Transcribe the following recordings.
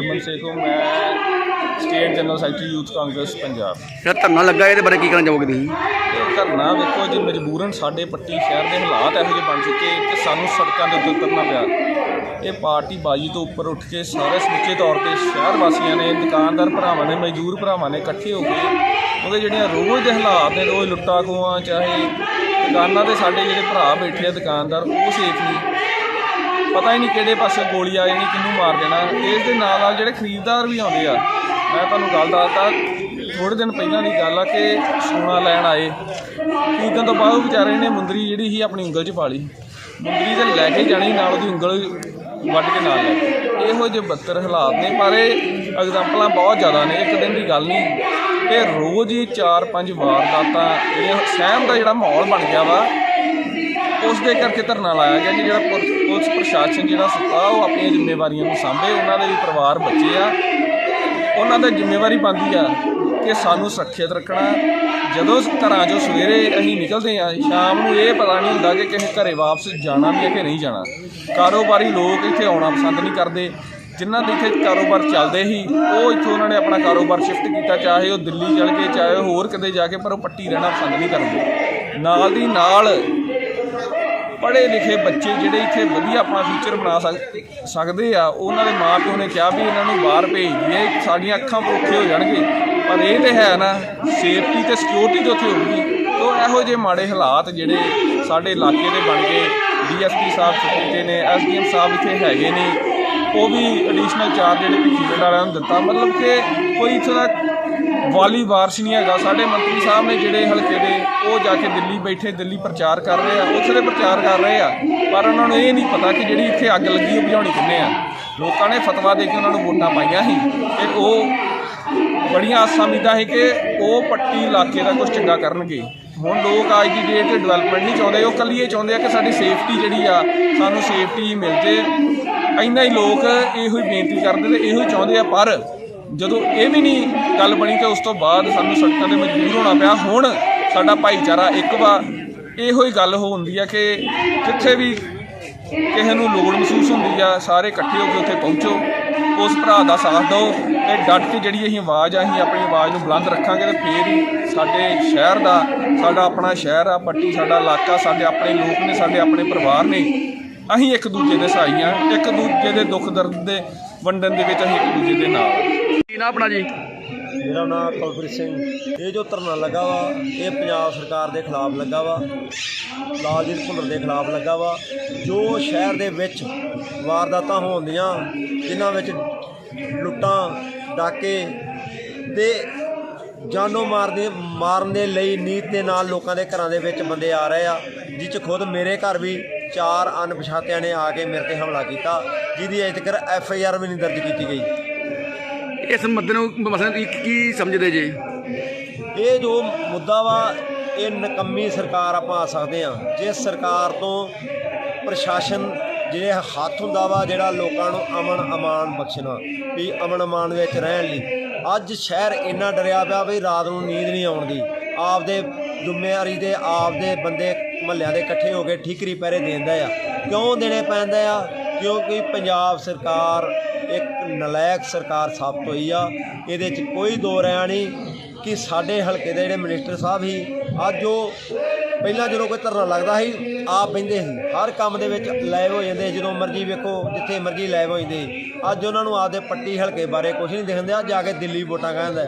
ਹਰਮਨ ਸੇਖੋ ਮੈਂ state general secretary youth Congress Punjab. ਜਿਹੜਾ ਧਰਨਾ ਲੱਗਾ ਇਹਦੇ ਬਾਰੇ ਕੀ ਕਹਿਣਾ ਚਾਹੋਗੇ ਤੁਸੀਂ? ਇਹ ਧਰਨਾ ਵੇਖੋ ਜੀ ਮਜਬੂਰਨ ਸਾਡੇ ਪੱਟੀ ਸ਼ਹਿਰ ਦੇ ਹਾਲਾਤ ਇਹੋ ਜਿਹੇ ਬਣ ਚੁੱਕੇ ਕਿ ਸਾਨੂੰ ਸੜਕਾਂ ਦੇ ਉੱਤੇ ਉਤਰਨਾ ਪਿਆ। ਇਹ ਪਾਰਟੀ ਬਾਜੀ ਤੋਂ ਉੱਪਰ ਉੱਠ ਕੇ ਸਾਰੇ ਸਮੁੱਚੇ ਤੌਰ ਤੇ ਸ਼ਹਿਰ ਵਾਸੀਆਂ ਨੇ ਦੁਕਾਨਦਾਰ ਭਰਾਵਾਂ ਨੇ ਮਜ਼ਦੂਰ ਭਰਾਵਾਂ ਨੇ ਇਕੱਠੇ ਹੋ ਕੇ ਉਹਦੇ ਜਿਹੜੀਆਂ ਰੋਜ਼ ਦੇ ਹਾਲਾਤ ਨੇ ਰੋਜ਼ ਲੁੱਟਾਂ ਖੋਹਾਂ ਚਾਹੇ ਦੁਕਾਨਾਂ ਤੇ ਸਾਡੇ ਜਿਹੜੇ ਭਰਾ ਬੈਠੇ ਆ ਦੁਕਾਨਦਾਰ ਉਹ ਸੇਫ ਨਹੀਂ ਪਤਾ ਹੀ ਨਹੀਂ ਕਿਹੜੇ ਪਾਸੇ ਗੋਲੀ ਆ ਜਾਣੀ, ਕਿਹਨੂੰ ਮਾਰ ਦੇਣਾ। ਇਸ ਦੇ ਨਾਲ ਨਾਲ ਜਿਹੜੇ ਖਰੀਦਦਾਰ ਵੀ ਆਉਂਦੇ ਆ, ਮੈਂ ਤੁਹਾਨੂੰ ਗੱਲ ਦੱਸਦਾ ਥੋੜੇ ਦਿਨ ਪਹਿਲਾਂ ਦੀ ਗੱਲ ਆ ਕਿ ਸੋਨਾ ਲੈਣ ਆਏ। ਖਰੀਦਣ ਤੋਂ ਬਾਅਦ ਉਹ ਵਿਚਾਰੇ ਨੇ ਮੁੰਦਰੀ ਜਿਹੜੀ ਸੀ, ਆਪਣੀ ਉਂਗਲ 'ਚ ਪਾ ਲਈ। ਮੁੰਦਰੀ ਤੇ ਲੈ ਕੇ ਜਾਣੀ, ਨਾਲ ਉਹਦੀ ਉਂਗਲ ਵੱਢ ਕੇ ਨਾਲ ਲੈ ਇਹੋ ਜਿਹੇ ਬੱਤਰ ਹਾਲਾਤ ਨੇ, ਪਰ ਇਹ ਐਗਜ਼ਾਮਪਲਾਂ ਬਹੁਤ ਜ਼ਿਆਦਾ ਨੇ। ਇੱਕ ਦਿਨ ਦੀ ਗੱਲ ਨਹੀਂ ਇਹ ਰੋਜ਼ ਹੀ 4-5 ਤਾਂ ਇਹ ਸਹਿਮ ਦਾ ਜਿਹੜਾ ਮਾਹੌਲ ਬਣ ਗਿਆ ਵਾ ਉਸ ਦੇ ਕਰਕੇ ਧਰਨਾ ਲਾਇਆ ਗਿਆ ਕਿ ਜਿਹੜਾ ਪੁਲ- ਪੁਲਿਸ ਪ੍ਰਸ਼ਾਸਨ ਜਿਹੜਾ ਸੱਤਾ ਉਹ ਆਪਣੀਆਂ ਜ਼ਿੰਮੇਵਾਰੀਆਂ ਨੂੰ ਸਾਂਭੇ। ਉਹਨਾਂ ਦੇ ਵੀ ਪਰਿਵਾਰ ਬੱਚੇ ਆ। ਉਹਨਾਂ ਦਾ ਜ਼ਿੰਮੇਵਾਰੀ ਬਣਦੀ ਆ ਕਿ ਸਾਨੂੰ ਸੁਰੱਖਿਅਤ ਰੱਖਣਾ। ਜਦੋਂ ਘਰਾਂ 'ਚੋਂ ਸਵੇਰੇ ਅਸੀਂ ਨਿਕਲਦੇ ਆ, ਸ਼ਾਮ ਨੂੰ ਇਹ ਪਤਾ ਨਹੀਂ ਹੁੰਦਾ ਕਿ ਕਿਸੇ ਘਰੇ ਵਾਪਸ ਜਾਣਾ ਵੀ ਹੈ ਕਿ ਨਹੀਂ ਜਾਣਾ। ਕਾਰੋਬਾਰੀ ਲੋਕ ਇੱਥੇ ਆਉਣਾ ਪਸੰਦ ਨਹੀਂ ਕਰਦੇ। ਜਿਨ੍ਹਾਂ ਦੇ ਇੱਥੇ ਕਾਰੋਬਾਰ ਚੱਲਦੇ ਸੀ, ਉਹ ਇੱਥੋਂ ਉਹਨਾਂ ਨੇ ਆਪਣਾ ਕਾਰੋਬਾਰ ਸ਼ਿਫਟ ਕੀਤਾ, ਚਾਹੇ ਉਹ ਦਿੱਲੀ ਚਲ ਕੇ ਚਾਹੇ ਉਹ ਹੋਰ ਕਿਤੇ ਜਾ ਕੇ, ਪਰ ਉਹ ਪੱਟੀ ਰਹਿਣਾ ਪਸੰਦ ਨਹੀਂ ਕਰਦੇ। ਨਾਲ ਦੀ ਨਾਲ ਪੜ੍ਹੇ ਲਿਖੇ ਬੱਚੇ ਜਿਹੜੇ ਇੱਥੇ ਵਧੀਆ ਆਪਣਾ ਫਿਊਚਰ ਬਣਾ ਸਕ- ਸਕਦੇ ਆ, ਉਹਨਾਂ ਦੇ ਮਾਪਿਓ ਨੇ ਕਿਹਾ ਵੀ ਇਹਨਾਂ ਨੂੰ ਬਾਹਰ ਭੇਜ ਦਈਏ, ਸਾਡੀਆਂ ਅੱਖਾਂ ਭੁੱਖੇ ਹੋ ਜਾਣਗੇ। ਪਰ ਇਹ ਤੇ ਹੈ ਨਾ ਸੇਫਟੀ ਤੇ ਸਿਕਿਉਰਿਟੀ ਤੇ ਉੱਥੇ ਹੋਊਗੀ। ਤੋ ਇਹੋ ਜਿਹੇ ਮਾੜੇ ਹਾਲਾਤ ਜਿਹੜੇ ਸਾਡੇ ਇਲਾਕੇ ਦੇ ਬਣ ਗਏ ਡੀਐਸਪੀ ਸਾਹਿਬ ਛੁੱਟੀ ਨੇ, ਐਸਡੀਐਮ ਸਾਹਿਬ ਇੱਥੇ ਹੈਗੇ ਨੇ, ਉਹ ਵੀ ਐਡੀਸ਼ਨਲ ਚਾਰਜ ਜਿਹੜੇ ਪਿੱਛੇ ਪਿੰਡ ਵਾਲਿਆਂ ਨੂੰ ਦਿੱਤਾ। ਮਤਲਬ ਕਿ ਕੋਈ ਇੱਥੋਂ ਦਾ ਵਾਲੀ ਵਾਰਸ਼ ਨਹੀਂ ਹੈਗਾ। ਸਾਡੇ ਮੰਤਰੀ ਸਾਹਿਬ ਨੇ ਜਿਹੜੇ ਹਲਕੇ ਦੇ, ਉਹ ਜਾ ਕੇ ਦਿੱਲੀ ਬੈਠੇ, ਦਿੱਲੀ ਪ੍ਰਚਾਰ ਕਰ ਰਹੇ ਆ, ਉੱਥੇ ਦੇ ਪ੍ਰਚਾਰ ਕਰ ਰਹੇ ਆ। ਪਰ ਉਹਨਾਂ ਨੂੰ ਇਹ ਨਹੀਂ ਪਤਾ ਕਿ ਜਿਹੜੀ ਇੱਥੇ ਅੱਗ ਲੱਗੀ ਉਹ ਬੁਝਾਉਣੀ ਕਿੰਨੇ ਆ। ਲੋਕਾਂ ਨੇ ਫਤਵਾ ਦੇ ਕੇ ਉਹਨਾਂ ਨੂੰ ਵੋਟਾਂ ਪਾਈਆਂ ਸੀ। ਤੇ ਉਹ ਬੜੀਆਂ ਆਸਾਂ ਉਮੀਦਾਂ ਸੀ ਕਿ ਉਹ ਪੱਟੀ ਇਲਾਕੇ ਦਾ ਕੁਝ ਚੰਗਾ ਕਰਨਗੇ। ਹੁਣ ਲੋਕ ਅੱਜ ਦੀ ਡੇਟ ਤੇ ਡਿਵੈਲਪਮੈਂਟ ਨਹੀਂ ਚਾਹੁੰਦੇ। ਉਹ ਕੱਲੀ ਇਹ ਚਾਹੁੰਦੇ ਆ ਕਿ ਸਾਡੀ ਸੇਫਟੀ ਜਿਹੜੀ ਆ, ਸਾਨੂੰ ਸੇਫਟੀ ਮਿਲ ਜੇ। ਇੰਨਾ ਹੀ ਲੋਕ ਇਹੋ ਹੀ ਬੇਨਤੀ ਕਰਦੇ ਤੇ ਇਹੋ ਹੀ ਚਾਹੁੰਦੇ ਆ ਪਰ ਜਦੋਂ ਇਹ ਵੀ ਨਹੀਂ ਗੱਲ ਬਣੀ ਤੇ ਉਸ ਤੋਂ ਬਾਅਦ ਸਾਨੂੰ ਸੜਕਾਂ ਤੇ ਮਜਬੂਰ ਹੋਣਾ ਪਿਆ, ਹੁਣ ਸਾਡਾ ਭਾਈਚਾਰਾ ਇੱਕ ਵਾਰ ਇਹੋ ਹੀ ਗੱਲ ਹੋ ਹੁੰਦੀ ਆ ਕਿ ਜਿੱਥੇ ਵੀ ਕਿਸੇ ਨੂੰ ਲੋੜ ਮਹਿਸੂਸ ਹੁੰਦੀ ਆ, ਸਾਰੇ ਇਕੱਠੇ ਹੋ ਕੇ ਉੱਥੇ ਪਹੁੰਚੋ, ਉਸ ਭਰਾ ਦਾ ਸਾਥ ਦਿਓ ਤੇ ਡਟ ਕੇ ਜਿਹੜੀ ਅਸੀਂ ਆਵਾਜ਼ ਆ, ਅਸੀਂ ਆਪਣੀ ਆਵਾਜ਼ ਨੂੰ ਬੁਲੰਦ ਰੱਖਾਂਗੇ ਤੇ ਫੇਰ ਹੀ ਸਾਡੇ ਸ਼ਹਿਰ ਦਾ, ਸਾਡਾ ਆਪਣਾ ਸ਼ਹਿਰ ਆ, ਪੱਟੀ ਸਾਡਾ ਇਲਾਕਾ, ਸਾਡੇ ਆਪਣੇ ਲੋਕ ਨੇ, ਸਾਡੇ ਆਪਣੇ ਪਰਿਵਾਰ ਨੇ, ਅਸੀਂ ਇੱਕ ਦੂਜੇ ਦੇ ਸਹਾਈ ਆ, ਇੱਕ ਦੂਜੇ ਦੇ ਦੁੱਖ ਦਰਦ ਦੇ ਵੰਡਣ ਦੇ ਵਿੱਚ ਅਸੀਂ ਇੱਕ ਦੂਜੇ ਦੇ ਨਾਲ ਨਾ ਆਪਣਾ ਜੀ? ਮੇਰਾ ਨਾਮ ਕੁਲਪ੍ਰੀਤ ਸਿੰਘ। ਇਹ ਜੋ ਧਰਨਾ ਲੱਗਾ ਵਾ, ਇਹ ਪੰਜਾਬ ਸਰਕਾਰ ਦੇ ਖਿਲਾਫ ਲੱਗਾ ਵਾ। ਲਾਲਜੀਤ ਭੁੱਲਰ ਦੇ ਖਿਲਾਫ ਲੱਗਾ ਵਾ। ਜੋ ਸ਼ਹਿਰ ਦੇ ਵਿੱਚ ਵਾਰਦਾਤਾਂ ਹੋਣਦੀਆਂ ਜਿਨ੍ਹਾਂ ਵਿੱਚ ਲੁੱਟਾਂ, ਡਾਕੇ ਤੇ ਜਾਨੋਂ ਮਾਰਦੇ ਮਾਰਨ ਦੇ ਲਈ ਨੀਤ ਦੇ ਨਾਲ ਲੋਕਾਂ ਦੇ ਘਰਾਂ ਦੇ ਵਿੱਚ ਬੰਦੇ ਆ ਰਹੇ ਆ ਜਿਸ 'ਚ ਖੁਦ ਮੇਰੇ ਘਰ ਵੀ ਚਾਰ ਅਣਪਛਾਤਿਆਂ ਨੇ ਆ ਕੇ ਮੇਰੇ ਤੇ ਹਮਲਾ ਕੀਤਾ, ਜਿਹਦੀ ਅਜੇ ਤੱਕ ਐਫ ਆਈ ਆਰ ਵੀ ਨਹੀਂ ਦਰਜ ਕੀਤੀ ਗਈ। ਇਸ ਮੁੱਦੇ ਨੂੰ ਮਸਲਾ ਕੀ ਕੀ ਸਮਝਦੇ ਜੇ? ਇਹ ਜੋ ਮੁੱਦਾ ਵਾ, ਇਹ ਨਕੰਮੀ ਸਰਕਾਰ ਆਪਾਂ ਆ ਸਕਦੇ ਆ ਜਿਸ ਸਰਕਾਰ ਤੋਂ ਪ੍ਰਸ਼ਾਸਨ ਜਿਹੜੇ ਹੱਥ ਹੁੰਦਾ ਵਾ, ਜਿਹੜਾ ਲੋਕਾਂ ਨੂੰ ਅਮਨ ਅਮਾਨ ਬਖਸ਼ਣਾ, ਵੀ ਅਮਨ ਅਮਾਨ ਵਿੱਚ ਰਹਿਣ ਲਈ। ਅੱਜ ਸ਼ਹਿਰ ਇੰਨਾ ਡਰਿਆ ਪਿਆ ਵੀ ਰਾਤ ਨੂੰ ਨੀਂਦ ਨਹੀਂ ਆਉਂਦੀ ਆਪਦੇ ਜ਼ਿੰਮੇਵਾਰੀ ਦੇ ਆਪਦੇ ਬੰਦੇ ਮਹੱਲਿਆਂ ਦੇ ਇਕੱਠੇ ਹੋ ਕੇ ਠੀਕਰੀ ਪਹਿਰੇ ਦੇਂਦਾ ਆ। ਕਿਉਂ ਦੇਣੇ ਪੈਂਦਾ ਆ? ਕਿਉਂਕਿ ਪੰਜਾਬ ਸਰਕਾਰ ਇੱਕ ਨਲਾਇਕ ਸਰਕਾਰ ਸਾਬਤ ਹੋਈ ਆ। ਇਹਦੇ 'ਚ ਕੋਈ ਦੋ ਰਾਇ ਨਹੀਂ ਕਿ ਸਾਡੇ ਹਲਕੇ ਦੇ ਜਿਹੜੇ ਮਿਨਿਸਟਰ ਸਾਹਿਬ ਸੀ, ਅੱਜ ਉਹ ਪਹਿਲਾਂ ਜਦੋਂ ਕੋਈ ਧਰਨਾ ਲੱਗਦਾ ਸੀ, ਆਪ ਬਹਿੰਦੇ ਸੀ। ਹਰ ਕੰਮ ਦੇ ਵਿੱਚ ਲਾਈਵ ਹੋ ਜਾਂਦੇ ਜਦੋਂ ਮਰਜ਼ੀ ਵੇਖੋ, ਜਿੱਥੇ ਮਰਜ਼ੀ ਲਾਈਵ ਹੋ ਜਾਂਦੇ ਅੱਜ ਉਹਨਾਂ ਨੂੰ ਆਪਦੇ ਪੱਟੀ ਹਲਕੇ ਬਾਰੇ ਕੁਝ ਨਹੀਂ ਦਿਖਦੇ ਆ ਜਾ ਕੇ ਦਿੱਲੀ ਵੋਟਾਂ ਕਹਿੰਦਾ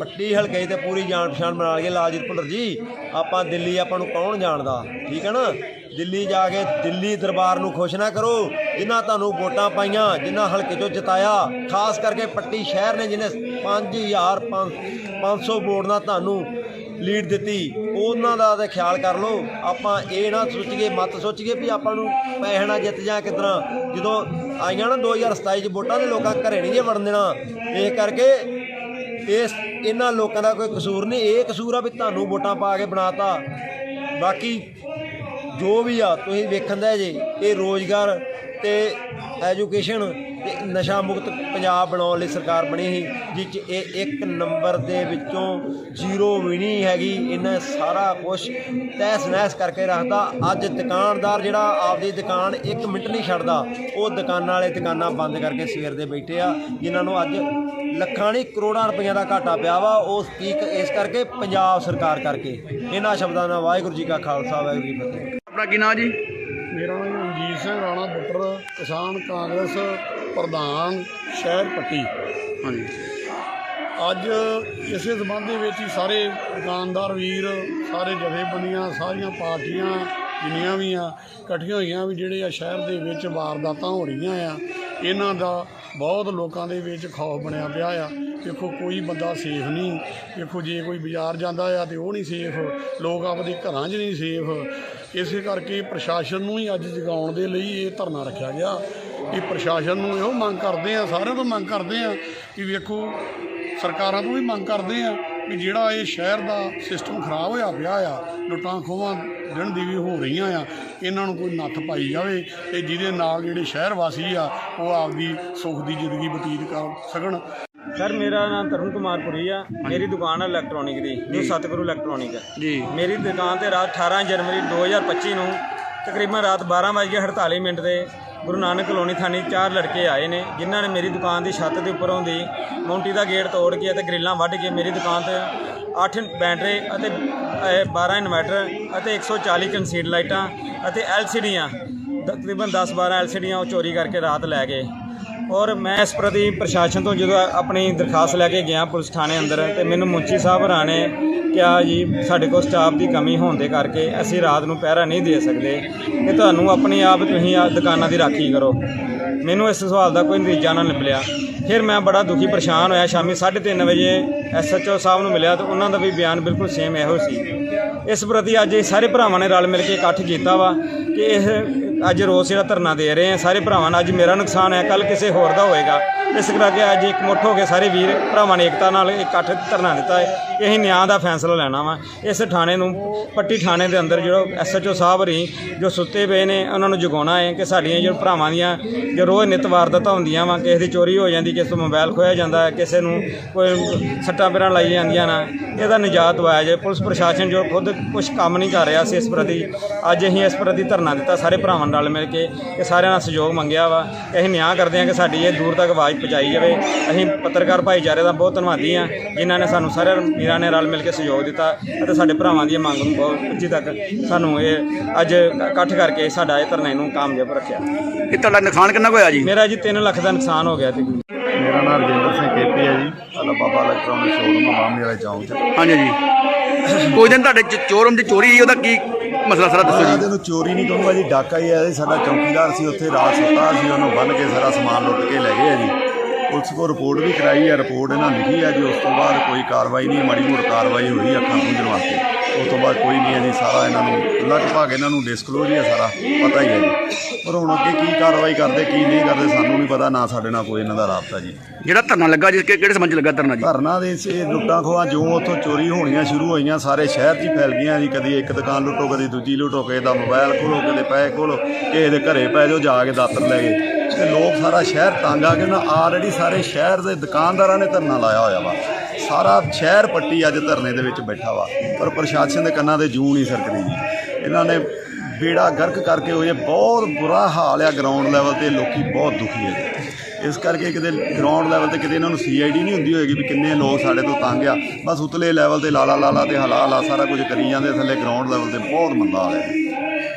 ਪੱਟੀ ਹਲਕੇ ਤੇ ਪੂਰੀ ਜਾਣ ਪਛਾਣ ਬਣਾ ਲਈਏ ਲਾਲਜੀਤ ਭੁੱਲਰ ਜੀ। ਆਪਾਂ ਦਿੱਲੀ ਆਪਾਂ ਨੂੰ ਕੌਣ ਜਾਣਦਾ? ਠੀਕ ਹੈ ਨਾ? ਦਿੱਲੀ ਜਾ ਕੇ ਦਿੱਲੀ ਦਰਬਾਰ ਨੂੰ ਖੁਸ਼ ਨਾ ਕਰੋ। ਜਿਨ੍ਹਾਂ ਤੁਹਾਨੂੰ ਵੋਟਾਂ ਪਾਈਆਂ, ਜਿਨ੍ਹਾਂ ਹਲਕੇ 'ਚੋਂ ਜਿਤਾਇਆ, ਖਾਸ ਕਰਕੇ ਪੱਟੀ ਸ਼ਹਿਰ ਨੇ ਜਿਹਨੇ 5000 500 ਵੋਟ ਨਾਲ ਤੁਹਾਨੂੰ ਲੀਡ ਦਿੱਤੀ, ਉਹਨਾਂ ਦਾ ਤੇ ਖਿਆਲ ਕਰ ਲਓ, ਆਪਾਂ ਇਹ ਨਾ ਸੋਚੀਏ, ਮਤ ਸੋਚੀਏ ਵੀ ਆਪਾਂ ਨੂੰ ਪੈਸੇ ਨਾਲ ਜਿੱਤ ਜਾਂ ਕਿਦਾਂ। ਜਦੋਂ ਆਈਆਂ ਨਾ 2027 ਚ ਵੋਟਾਂ ਦੇ ਲੋਕਾਂ ਘਰੇ ਨਹੀਂ ਜੇ ਵੜਨ ਦੇਣਾ, ਇਹ ਕਰਕੇ ਇਸ ਇਹਨਾਂ ਲੋਕਾਂ ਦਾ ਕੋਈ ਕਸੂਰ ਨਹੀਂ, ਇਹ ਕਸੂਰ ਆ ਵੀ ਤੁਹਾਨੂੰ ਵੋਟਾਂ ਪਾ ਕੇ ਬਣਾਤਾ। ਬਾਕੀ ਜੋ ਵੀ ਆ, ਤੁਸੀਂ ਵੇਖਣ ਦਾ ਜੇ, ਇਹ ਰੋਜ਼ਗਾਰ ਤੇ ਐਜੂਕੇਸ਼ਨ ਤੇ ਨਸ਼ਾ ਮੁਕਤ ਪੰਜਾਬ ਬਣਾਉਣ ਲਈ ਸਰਕਾਰ ਬਣੀ ਸੀ ਜਿਸ 'ਚ ਇਹ ਇੱਕ ਨੰਬਰ ਦੇ ਵਿੱਚੋਂ ਜ਼ੀਰੋ ਵੀ ਨਹੀਂ ਹੈਗੀ, ਇਹਨਾਂ ਸਾਰਾ ਕੁਝ ਤਹਿਸ ਨਹਿਸ ਕਰਕੇ ਰੱਖਦਾ ਅੱਜ ਦੁਕਾਨਦਾਰ ਜਿਹੜਾ ਆਪਦੀ ਦੁਕਾਨ ਇੱਕ ਮਿੰਟ ਨਹੀਂ ਛੱਡਦਾ, ਉਹ ਦੁਕਾਨਾਂ ਵਾਲੇ ਦੁਕਾਨਾਂ ਬੰਦ ਕਰਕੇ ਸਵੇਰ ਦੇ ਬੈਠੇ ਆ, ਜਿਨ੍ਹਾਂ ਨੂੰ ਅੱਜ ਲੱਖਾਂ ਨਹੀਂ, ਕਰੋੜਾਂ ਰੁਪਈਆ ਦਾ ਘਾਟਾ ਪਿਆ ਵਾ, ਉਹ ਕੀ ਇਸ ਕਰਕੇ ਪੰਜਾਬ ਸਰਕਾਰ ਕਰਕੇ। ਇਹਨਾਂ ਸ਼ਬਦਾਂ ਨਾਲ ਵਾਹਿਗੁਰੂ ਜੀ ਕਾ ਖਾਲਸਾ, ਵਾਹਿਗੁਰੂ ਜੀ ਫਤਿਹ। ਆਪਣਾ ਕੀ ਨਾਂ ਜੀ? ਮੇਰਾ ਨਾਮ ਰਣਜੀਤ ਸਿੰਘ ਰਾਣਾ ਬੁੱਟਰ ਕਿਸਾਨ ਕਾਂਗਰਸ ਪ੍ਰਧਾਨ ਸ਼ਹਿਰ ਪੱਟੀ। ਹਾਂਜੀ। ਅੱਜ ਇਸੇ ਸੰਬੰਧ ਦੇ ਵਿੱਚ ਹੀ ਸਾਰੇ ਦੁਕਾਨਦਾਰ ਵੀਰ ਸਾਰੇ ਜਥੇਬੰਦੀਆਂ ਸਾਰੀਆਂ ਪਾਰਟੀਆਂ ਜਿੰਨੀਆਂ ਵੀ ਆ ਇਕੱਠੀਆਂ ਹੋਈਆਂ ਵੀ ਜਿਹੜੇ ਆ ਸ਼ਹਿਰ ਦੇ ਵਿੱਚ ਵਾਰਦਾਤਾਂ ਹੋ ਰਹੀਆਂ ਆ। ਇਹਨਾਂ ਦਾ ਬਹੁਤ ਲੋਕਾਂ ਦੇ ਵਿੱਚ ਖੌਫ ਬਣਿਆ ਪਿਆ ਆ। ਦੇਖੋ, ਕੋਈ ਬੰਦਾ ਸੇਫ ਨਹੀਂ। ਦੇਖੋ, ਜੇ ਕੋਈ ਬਾਜ਼ਾਰ ਜਾਂਦਾ ਆ ਤੇ ਉਹ ਨਹੀਂ ਸੇਫ ਲੋਕ ਆਪਦੇ ਘਰਾਂ 'ਚ ਨਹੀਂ ਸੇਫ ਇਸੇ ਕਰਕੇ ਪ੍ਰਸ਼ਾਸਨ ਨੂੰ ਹੀ ਅੱਜ ਜਗਾਉਣ ਦੇ ਲਈ ਇਹ ਧਰਨਾ ਰੱਖਿਆ ਗਿਆ। ਇਹ ਪ੍ਰਸ਼ਾਸਨ ਨੂੰ ਇਹੋ ਮੰਗ ਕਰਦੇ ਆ, ਸਾਰਿਆਂ ਤੋਂ ਮੰਗ ਕਰਦੇ ਆ ਕਿ ਵੇਖੋ, ਸਰਕਾਰਾਂ ਤੋਂ ਵੀ ਮੰਗ ਕਰਦੇ ਆ ਵੀ ਜਿਹੜਾ ਇਹ ਸ਼ਹਿਰ ਦਾ ਸਿਸਟਮ ਖਰਾਬ ਹੋਇਆ ਪਿਆ ਆ ਲੁੱਟਾਂ ਖੋਹਾਂ ਦਿਨ ਦੀ ਵੀ ਹੋ ਰਹੀਆਂ ਆ ਇਹਨਾਂ ਨੂੰ ਕੋਈ ਨੱਥ ਪਾਈ ਜਾਵੇ ਤੇ ਜਿਹਦੇ ਨਾਲ ਜਿਹੜੇ ਸ਼ਹਿਰ ਵਾਸੀ ਆ ਉਹ ਆਪਦੀ ਸੁੱਖ ਦੀ ਜ਼ਿੰਦਗੀ ਬਤੀਤ ਕਰ ਸਕਣ। ਸਰ ਮੇਰਾ ਨਾਮ ਤਰੁਣ ਕੁਮਾਰ ਪੁਰੀ ਆ। ਮੇਰੀ ਦੁਕਾਨ ਹੈ ਇਲੈਕਟ੍ਰੋਨਿਕ ਦੀ ਜੋ ਸਤਿਗੁਰੂ ਇਲੈਕਟ੍ਰੋਨਿਕ ਹੈ ਜੀ। ਮੇਰੀ ਦੁਕਾਨ ਤੇ ਰਾਤ 18 ਜਨਵਰੀ 2025 ਨੂੰ ਤਕਰੀਬਨ ਰਾਤ 12:48 ਮਿੰਟ ਤੇ ਗੁਰੂ ਨਾਨਕ ਕਲੋਨੀ ਥਾਣੀ ਚਾਰ ਲੜਕੇ ਆਏ ਨੇ ਜਿਨ੍ਹਾਂ ਨੇ ਮੇਰੀ ਦੁਕਾਨ ਦੀ ਛੱਤ ਦੇ ਉੱਪਰੋਂ ਦੀ ਮੌਂਟੀ ਦਾ ਗੇਟ ਤੋੜ ਕੇ ਅਤੇ ਗ੍ਰਿਲਾਂ ਵੱਢ ਕੇ ਮੇਰੀ ਦੁਕਾਨ ਤੇ 8 ਬੈਟਰੀ ਅਤੇ ਅਹ, 12 ਇਨਵਰਟਰ ਅਤੇ 140 ਕੰਸੀਡ ਲਾਈਟਾਂ ਅਤੇ ਐਲਸੀਡੀਆਂ ਤਕਰੀਬਨ 10-12 ਐਲਸੀਡੀਆਂ ਉਹ ਚੋਰੀ ਕਰਕੇ ਰਾਤ ਲੈ ਗਏ। ਔਰ ਮੈਂ ਇਸ ਪ੍ਰਤੀ ਪ੍ਰਸ਼ਾਸਨ ਤੋਂ ਜਦੋਂ ਆਪਣੀ ਦਰਖਾਸਤ ਲੈ ਕੇ ਗਿਆ ਪੁਲਿਸ ਥਾਣੇ ਅੰਦਰ, ਤੇ ਮੈਨੂੰ ਮੁੰਚੀ ਸਾਹਿਬ ਹਰਾਂ ਨੇ ਕਿਹਾ ਜੀ, ਸਾਡੇ ਕੋਲ ਸਟਾਫ ਦੀ ਕਮੀ ਹੋਣ ਦੇ ਕਰਕੇ ਅਸੀਂ ਰਾਤ ਨੂੰ ਪਹਿਰਾ ਨਹੀਂ ਦੇ ਸਕਦੇ। ਕਿ ਤੁਹਾਨੂੰ ਆਪਣੀ ਆਪ ਤੁਸੀਂ ਆ ਦੁਕਾਨਾਂ ਦੀ ਰਾਖੀ ਕਰੋ। ਮੈਨੂੰ ਇਸ ਸਵਾਲ ਦਾ ਕੋਈ ਨਤੀਜਾ ਨਾ ਨਿਕਲਿਆ ਫਿਰ ਮੈਂ ਬੜਾ ਦੁਖੀ ਪਰੇਸ਼ਾਨ ਹੋਇਆ। ਸ਼ਾਮੀ 3:30 ਵਜੇ ਐਸਐਚਓ ਸਾਹਿਬ ਨੂੰ ਮਿਲਿਆ ਤੇ ਉਹਨਾਂ ਦਾ ਵੀ ਬਿਆਨ ਬਿਲਕੁਲ ਸੇਮ ਇਹੋ ਸੀ। ਇਸ ਪ੍ਰਤੀ ਅੱਜ ਇਹ ਸਾਰੇ ਭਰਾਵਾਂ ਨੇ ਰਲ ਮਿਲ ਕੇ ਇਕੱਠ ਕੀਤਾ ਵਾ ਕਿ ਇਹ ਅੱਜ ਰੋਸ ਜਿਹੜਾ ਧਰਨਾ ਦੇ ਰਹੇ ਆ, ਸਾਰੇ ਭਰਾਵਾਂ ਨਾਲ ਅੱਜ ਮੇਰਾ ਨੁਕਸਾਨ ਹੈ ਕੱਲ ਕਿਸੇ ਹੋਰ ਦਾ ਹੋਏਗਾ। ਇਸ ਕਰਕੇ ਅੱਜ ਇੱਕ ਮੁੱਠ ਹੋ ਕੇ ਸਾਰੇ ਵੀਰ, ਭਰਾਵਾਂ ਨੇ ਏਕਤਾ ਨਾਲ ਇਕੱਠ ਧਰਨਾ ਦਿੱਤਾ ਹੈ। ਕਿ ਅਸੀਂ ਨਿਆਂ ਦਾ ਫੈਸਲਾ ਲੈਣਾ ਵਾ। ਇਸ ਥਾਣੇ ਨੂੰ, ਪੱਟੀ ਥਾਣੇ ਦੇ ਅੰਦਰ ਜਿਹੜਾ ਐਸਐਚਓ ਸਾਹਿਬ ਰਹੀ, ਜੋ ਸੁੱਤੇ ਪਏ ਨੇ, ਉਹਨਾਂ ਨੂੰ ਜਗਾਉਣਾ ਹੈ ਕਿ ਸਾਡੀਆਂ ਜੋ ਭਰਾਵਾਂ ਦੀਆਂ, ਜੋ ਰੋਜ਼ ਨਿਤ ਵਾਰਦਾਤਾਂ ਹੁੰਦੀਆਂ ਵਾ, ਕਿਸੇ ਦੀ ਚੋਰੀ ਹੋ ਜਾਂਦੀ, ਕਿਸੇ ਤੋਂ ਮੋਬਾਈਲ ਖੋਇਆ ਜਾਂਦਾ ਹੈ ਕਿਸੇ ਨੂੰ ਕੋਈ ਸੱਟਾਂ ਪੇਰਾਂ ਲਾਈ ਜਾਂਦੀਆਂ ਨਾ, ਇਹਦਾ ਨਿਜਾਤ ਦਵਾਇਆ ਜਾਏ। ਪੁਲਿਸ ਪ੍ਰਸ਼ਾਸਨ ਜੋ ਖੁਦ ਕੁਝ ਕੰਮ ਨਹੀਂ ਕਰ ਰਿਹਾ ਸੀ ਇਸ ਪ੍ਰਤੀ। ਅੱਜ ਅਸੀਂ ਇਸ ਪ੍ਰਤੀ ਧਰਨਾ ਦਿੱਤਾ, ਸਾਰੇ ਭਰਾਵਾਂ ਨਾਲ ਮਿਲ ਕੇ ਕਿ ਸਾਰਿਆਂ ਨਾਲ ਸਹਿਯੋਗ ਮੰਗਿਆ ਵਾ। ਕਿ ਅਸੀਂ ਨਿਆਂ ਕਰਦੇ ਹਾਂ ਕਿ ਸਾਡੀ ਇਹ ਦੂਰ ਤੱਕ ਆਵਾਜ਼ ਪਹੁੰਚਾਈ ਜਾਵੇ। ਅਸੀਂ ਪੱਤਰਕਾਰ ਭਾਈਚਾਰੇ ਦਾ ਬਹੁਤ ਧੰਨਵਾਦੀ ਹਾਂ ਜਿਨ੍ਹਾਂ ਨੇ ਸਾਨੂੰ ਸਾਰੇ ਵੀਰਾਂ ਨੇ ਰਲ ਮਿਲ ਕੇ ਸਹਿਯੋਗ ਦਿੱਤਾ ਅਤੇ ਸਾਡੇ ਭਰਾਵਾਂ ਦੀ ਮੰਗ ਨੂੰ ਬਹੁਤ ਉੱਚੀ ਤੱਕ ਸਾਨੂੰ ਇਹ ਅੱਜ ਇਕੱਠ ਕਰਕੇ ਸਾਡਾ ਇਹ ਧਰਨੇ ਨੂੰ ਕਾਮਯਾਬ ਰੱਖਿਆ। ਇਹ ਤੁਹਾਡਾ ਨੁਕਸਾਨ ਕਿੰਨਾ ਹੋਇਆ ਜੀ? ਮੇਰਾ ਜੀ 3 ਲੱਖ ਦਾ ਨੁਕਸਾਨ ਹੋ ਗਿਆ ਤੇ ਮੇਰਾ ਨਾਮ ਰਜਿੰਦਰ ਸਿੰਘ ਕੇਪੀ ਹੈ ਜੀ। ਸਾਡਾ ਬਾਬਾ ਇਲੈਕਟ੍ਰੋਨਿਕ ਸ਼ੋਰੂਮ ਮਾਮਲੇ ਵਾਲੇ ਚੌਂਕ 'ਚ। ਹਾਂਜੀ ਜੀ। ਕੋਈ ਦਿਨ ਤੁਹਾਡੇ ਚੋਰਮ ਦੀ ਚੋਰੀ ਹੋਈ ਉਹਦਾ ਕੀ ਮਸਲਾ ਸਾਰਾ ਦੱਸੋ ਜੀ। ਇਹਨੂੰ ਚੋਰੀ ਨਹੀਂ ਕਹੂੰਗਾ ਜੀ ਡਾਕਾ ਹੀ ਹੈ ਜੀ ਸਾਡਾ ਚੌਕੀਦਾਰ ਸੀ ਉੱਥੇ ਰਾਤ ਸੁੱਤਾ ਸੀ ਉਹਨੂੰ ਬੰਨ ਕੇ ਸਾਰਾ ਸਮਾਨ ਲੁੱਟ ਕੇ ਲੈ ਗਏ ਆ ਜੀ। ਪੁਲਿਸ ਕੋਲ ਰਿਪੋਰਟ ਵੀ ਕਰਾਈ ਹੈ ਰਿਪੋਰਟ ਇਹਨਾਂ ਲਿਖੀ ਹੈ ਜੀ ਉਸ ਤੋਂ ਬਾਅਦ ਕੋਈ ਕਾਰਵਾਈ ਨਹੀਂ ਮਾੜੀ ਮੋਟੀ ਕਾਰਵਾਈ ਹੋਈ ਅੱਖਾਂ ਪੂੰਝਣ ਵਾਸਤੇ। ਉਸ ਤੋਂ ਬਾਅਦ ਕੋਈ ਨਹੀਂ ਹੈ ਜੀ ਸਾਰਾ ਇਹਨਾਂ ਨੂੰ ਲਗਭਗ ਇਹਨਾਂ ਨੂੰ ਡਿਸਕਲੋਜ਼ ਹੀ ਹੈ ਸਾਰਾ ਪਤਾ ਹੀ ਹੈ ਜੀ। ਪਰ ਹੁਣ ਅੱਗੇ ਕੀ ਕਾਰਵਾਈ ਕਰਦੇ ਕੀ ਨਹੀਂ ਕਰਦੇ ਸਾਨੂੰ ਨਹੀਂ ਪਤਾ ਨਾ ਸਾਡੇ ਨਾਲ ਕੋਈ ਇਹਨਾਂ ਦਾ ਰਾਬਤਾ ਜੀ। ਜਿਹੜਾ ਧਰਨਾ ਲੱਗਾ ਜੀ ਕਿ- ਕਿਹੜੇ ਸੰਬੰਧ ਚ ਲੱਗਾ ਧਰਨਾ ਜੀ? ਧਰਨਾ ਦੇ ਸੇ ਲੁੱਟਾਂ ਖੋਹਾਂ ਜੋ ਉੱਥੋਂ ਚੋਰੀ ਹੋਣੀਆਂ ਸ਼ੁਰੂ ਹੋਈਆਂ ਸਾਰੇ ਸ਼ਹਿਰ 'ਚ ਹੀ ਫੈਲ ਗਈਆਂ ਜੀ ਕਦੀ ਇੱਕ ਦੁਕਾਨ ਲੁੱਟੋ ਕਦੀ ਦੂਜੀ ਲੁੱਟੋ ਕਿਸੇ ਦਾ ਮੋਬਾਈਲ ਖੋਲੋ ਕਦੇ ਪੈਸੇ ਖੋਲੋ ਕਿਸੇ ਦੇ ਘਰੇ ਪੈ ਜਾਓ ਜਾ ਕੇ ਦਾਤਰ ਲੈ ਗਏ। ਤੇ ਲੋਕ ਸਾਰਾ ਸ਼ਹਿਰ ਤੰਗ ਆ ਕੇ ਨਾ ਆਲਰੇਡੀ ਸਾਰੇ ਸ਼ਹਿਰ ਦੇ ਦੁਕਾਨਦਾਰਾਂ ਨੇ ਧਰਨਾ ਲਾਇਆ ਹੋਇਆ ਵਾ। ਸਾਰਾ ਸ਼ਹਿਰ ਪੱਟੀ ਅੱਜ ਧਰਨੇ ਦੇ ਵਿੱਚ ਬੈਠਾ ਵਾ, ਪਰ ਪ੍ਰਸ਼ਾਸਨ ਦੇ ਕੰਨਾਂ ਤੇ ਜੂ ਨਹੀਂ ਸਰਕਦੀ। ਜੀ ਇਹਨਾਂ ਨੇ ਬੇੜਾ ਗਰਕ ਕਰਕੇ ਹੋਏ, ਬਹੁਤ ਬੁਰਾ ਹਾਲ ਆ ਗਰਾਊਂਡ ਲੈਵਲ ਤੇ, ਲੋਕੀ ਬਹੁਤ ਦੁਖੀ ਹੈ ਇਸ ਕਰਕੇ ਕਿਤੇ ਗਰਾਊਂਡ ਲੈਵਲ ਤੇ ਕਿਤੇ ਇਹਨਾਂ ਨੂੰ ਸੀਆਈਡੀ ਨਹੀਂ ਹੁੰਦੀ ਹੋਏਗੀ ਵੀ ਕਿੰਨੇ ਲੋਕ ਸਾਡੇ ਤੋਂ ਤੰਗ ਆ। ਬਸ ਉਤਲੇ ਲੈਵਲ ਤੇ ਲਾਲਾ ਲਾਲਾ ਤੇ ਹਲਾ ਹਲਾ ਸਾਰਾ ਕੁਝ ਕਰੀ ਜਾਂਦੇ, ਥੱਲੇ ਗਰਾਊਂਡ ਲੈਵਲ ਤੇ ਬਹੁਤ ਮੰਦਾ ਹਾਲ ਹੈ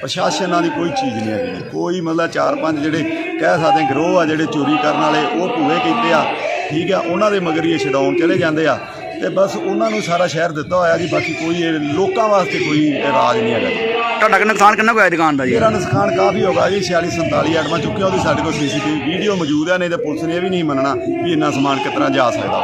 ਪ੍ਰਸ਼ਾਸਨਾਂ ਦੀ ਕੋਈ ਚੀਜ਼ ਨਹੀਂ ਹੈਗੀ। ਕੋਈ ਮਤਲਬ ਚਾਰ ਪੰਜ ਜਿਹੜੇ ਕਹਿ ਸਕਦੇ ਗਰੋਹ ਆ ਜਿਹੜੇ ਚੋਰੀ ਕਰਨ ਵਾਲੇ ਉਹ ਭੂਏ ਕੀਤੇ ਆ। ਠੀਕ ਆ ਉਹਨਾਂ ਦੇ ਮਗਰ ਹੀ ਛਡਾਉਣ ਚਲੇ ਜਾਂਦੇ ਆ। ਤੇ ਬਸ ਉਹਨਾਂ ਨੂੰ ਸਾਰਾ ਸ਼ਹਿਰ ਦਿੱਤਾ ਹੋਇਆ ਜੀ ਬਾਕੀ ਕੋਈ ਇਹ ਲੋਕਾਂ ਵਾਸਤੇ ਕੋਈ ਰਾਜ ਨਹੀਂ ਹੈਗਾ। ਜੀ ਤੁਹਾਡਾ ਕਿ ਨੁਕਸਾਨ ਕਿੰਨਾ ਕੁ ਹੋਇਆ ਦੁਕਾਨ ਦਾ ਜੀ? ਮੇਰਾ ਨੁਕਸਾਨ ਕਾਫੀ ਹੋਗਾ ਜੀ 46 47 ਆਈਟਮਾਂ ਚੁੱਕੀਆਂ ਉਹਦੀ ਸਾਡੇ ਕੋਲ ਸੀਸੀਟੀਵੀ ਵੀਡੀਓ ਮੌਜੂਦ ਹੈ ਨਹੀਂ ਤੇ ਪੁਲਿਸ ਨੇ ਇਹ ਵੀ ਨਹੀਂ ਮੰਨਣਾ ਵੀ ਇੰਨਾ ਸਮਾਨ ਕਿਤਨਾ ਜਾ ਸਕਦਾ।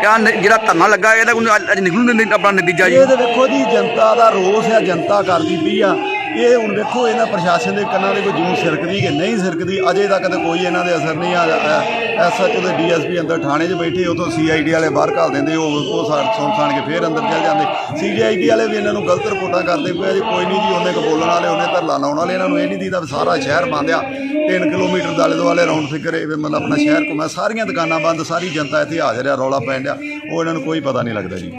ਕਿਆ ਨ- ਜਿਹੜਾ ਧਰਨਾ ਲੱਗਾ ਇਹਦਾ ਕੋਈ ਅੱਜ- ਅੱਜ ਨਿਕਲੂ ਨਹੀਂ ਆਪਣਾ ਨਤੀਜਾ ਜੀ। ਇਹ ਤੇ ਵੇਖੋ ਜੀ ਜਨਤਾ ਦਾ ਰੋਸ ਹੈ ਜਨਤਾ ਕਰਦੀ ਪਈ ਆ। ਇਹ ਹੁਣ ਵੇਖੋ, ਇਹਨਾਂ ਪ੍ਰਸ਼ਾਸਨ ਦੇ ਕੰਨਾਂ ਦੇ ਕੋਈ ਜੂੰ ਸਿਰਕਦੀ ਕਿ ਨਹੀਂ ਸਿਰਕਦੀ, ਅਜੇ ਤੱਕ ਤਾਂ ਕੋਈ ਇਹਨਾਂ ਦੇ ਅਸਰ ਨਹੀਂ ਆ ਐਸਐਚਓ ਦੇ ਡੀਐਸਪੀ ਅੰਦਰ ਥਾਣੇ 'ਚ ਬੈਠੇ ਉਥੋਂ ਸੀਆਈਡੀ ਵਾਲੇ ਬਾਹਰ ਘਾਲ ਦਿੰਦੇ, ਉਹ ਉਹ ਸਾਰ ਸੁਣ ਕੇ ਫੇਰ ਅੰਦਰ ਚੱਲ ਜਾਂਦੇ। ਸੀਆਈਡੀ ਵਾਲੇ ਵੀ ਇਹਨਾਂ ਨੂੰ ਗਲਤ ਰਿਪੋਰਟਾਂ ਕਰਦੇ ਪਏ ਜੀ, ਕੋਈ ਨਹੀਂ ਜੀ, ਉਹਨੇ ਕਬੋਲਣ ਵਾਲੇ, ਉਹਨੇ ਧਰਲਾ ਲਾਉਣ ਵਾਲੇ, ਇਹਨਾਂ ਨੂੰ ਇਹ ਨਹੀਂ ਦੀਦਾ ਵੀ ਸਾਰਾ ਸ਼ਹਿਰ ਬੰਦ ਆ। 3 ਕਿਲੋਮੀਟਰ ਦੇ ਆਲੇ ਦੁਆਲੇ ਰਾਉਂਡ ਫਿਕਰ ਇਹ ਮਤਲਬ ਆਪਣਾ ਸ਼ਹਿਰ ਘੁੰਮਿਆ, ਸਾਰੀਆਂ ਦੁਕਾਨਾਂ ਬੰਦ, ਸਾਰੀ ਜਨਤਾ ਇੱਥੇ ਹਾਜ਼ਰ ਆ, ਰੌਲਾ ਪੈਣ ਡਿਆ, ਉਹ ਇਹਨਾਂ ਨੂੰ ਕੋਈ ਪਤਾ ਨਹੀਂ ਲੱਗਦਾ ਜੀ।